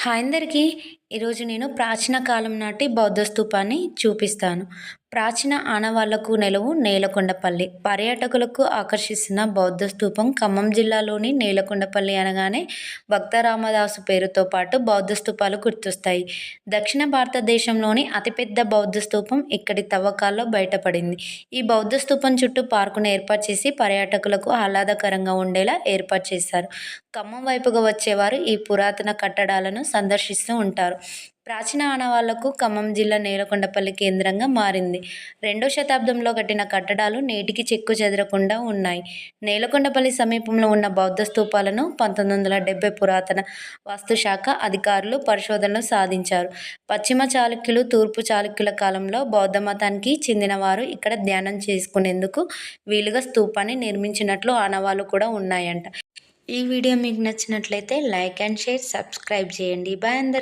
Hi అందరికీ ఈరోజు నేను ప్రాచీన కాలం నాటి బౌద్ధ స్తూపాన్ని చూపిస్తాను. ప్రాచీన ఆనవాళ్ళకు నెలవు నేలకొండపల్లి. పర్యాటకులకు ఆకర్షిస్తున్న బౌద్ధ స్తూపం ఖమ్మం జిల్లాలోని నేలకొండపల్లి అనగానే భక్త రామదాసు పేరుతో పాటు బౌద్ధ స్తూపాలు గుర్తొస్తాయి. దక్షిణ భారతదేశంలోని అతిపెద్ద బౌద్ధ స్తూపం ఇక్కడి తవ్వకాల్లో బయటపడింది. ఈ బౌద్ధ స్తూపం చుట్టూ పార్కును ఏర్పాటు చేసి పర్యాటకులకు ఆహ్లాదకరంగా ఉండేలా ఏర్పాటు చేశారు. ఖమ్మం వైపుగా వచ్చేవారు ఈ పురాతన కట్టడాలను సందర్శిస్తూ ఉంటారు. ప్రాచీన ఆనవాళ్ళకు ఖమ్మం జిల్లా నేలకొండపల్లి కేంద్రంగా మారింది. రెండో శతాబ్దంలో కట్టిన కట్టడాలు నేటికి చెక్కు చెదరకుండా ఉన్నాయి. నేలకొండపల్లి సమీపంలో ఉన్న బౌద్ధ స్థూపాలను పంతొమ్మిది వందల డెబ్బై పురాతన వాస్తుశాఖ అధికారులు పరిశోధనలు సాధించారు. పశ్చిమ చాళుక్యులు తూర్పు చాళుక్యుల కాలంలో బౌద్ధ మతానికి చెందిన వారు ఇక్కడ ధ్యానం చేసుకునేందుకు వీలుగా స్థూపాన్ని నిర్మించినట్లు ఆనవాళ్ళు కూడా ఉన్నాయంట. ఈ వీడియో మీకు నచ్చినట్లయితే లైక్ అండ్ షేర్ సబ్స్క్రైబ్ చేయండి. బాయ్ అందరికి.